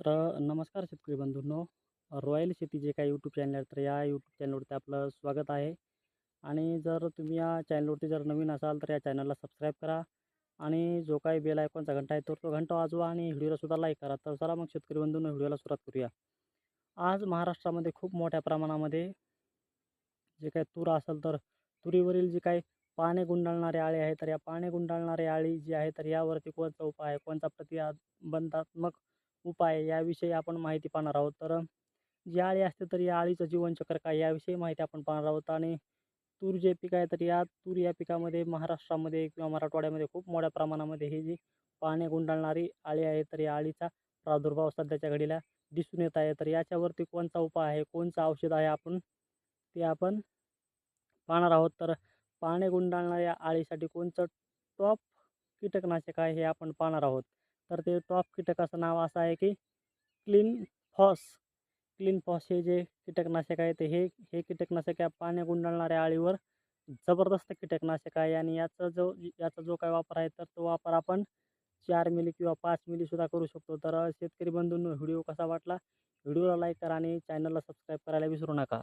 तर नमस्कार शेतकरी बंधूंनो. रॉयल शेती जे काही यूट्यूब चॅनल आहे तर या यूट्यूब चॅनलवरती आपलं स्वागत आहे. आणि जर तुम्ही या चॅनलवरती जर नवीन असाल तर या चॅनलला सबस्क्राईब करा. आणि जो काही बेल आयकॉनचा घंटा आहे तर तो घंटा वाजवा आणि व्हिडिओलासुद्धा लाईक करा. तर चला मग शेतकरी बंधूंनो व्हिडिओला सुरुवात करूया. आज महाराष्ट्रामध्ये खूप मोठ्या प्रमाणामध्ये जे काही तूर असेल तर तुरीवरील जे काही पाने गुंडाळणारे आळे आहे तर या पाने गुंडाळणारे आळी जी आहे तर यावरती कोणता उपाय आहे कोणता प्रतिबंधात्मक उपाय याविषयी आपण माहिती पाहणार आहोत. तर जी आळी असते तर या आळीचं जीवनचक्र काय याविषयी माहिती आपण पाहणार आहोत. आणि तूर जे पीक आहे तर या तूर या पिकामध्ये महाराष्ट्रामध्ये किंवा मराठवाड्यामध्ये खूप मोठ्या प्रमाणामध्ये ही जी पाने गुंडाळणारी आळी आहे तर या आळीचा प्रादुर्भाव सध्याच्या घडीला दिसून येत आहे. तर याच्यावरती कोणता उपाय आहे कोणचं औषध आहे आपण ते आपण पाहणार आहोत. तर पाने गुंडाळणाऱ्या आळीसाठी कोणतं टॉप कीटकनाशक आहे हे आपण पाहणार आहोत. तर ते टॉप कीटकाचं नाव असं आहे की क्लीन फॉस. क्लीन फॉस हे जे कीटकनाशक आहे ते हे हे कीटकनाशक या पाण्या गुंडाळणाऱ्या आळीवर जबरदस्त कीटकनाशक आहे आणि याचा जो याचा जो काय वापर आहे तर तो वापर आपण चार मिली किंवा पाच मिलीसुद्धा करू शकतो. तर शेतकरी बंधूंनो व्हिडिओ कसा वाटला? व्हिडिओला लाईक करा आणि चॅनलला सबस्क्राईब करायला विसरू नका.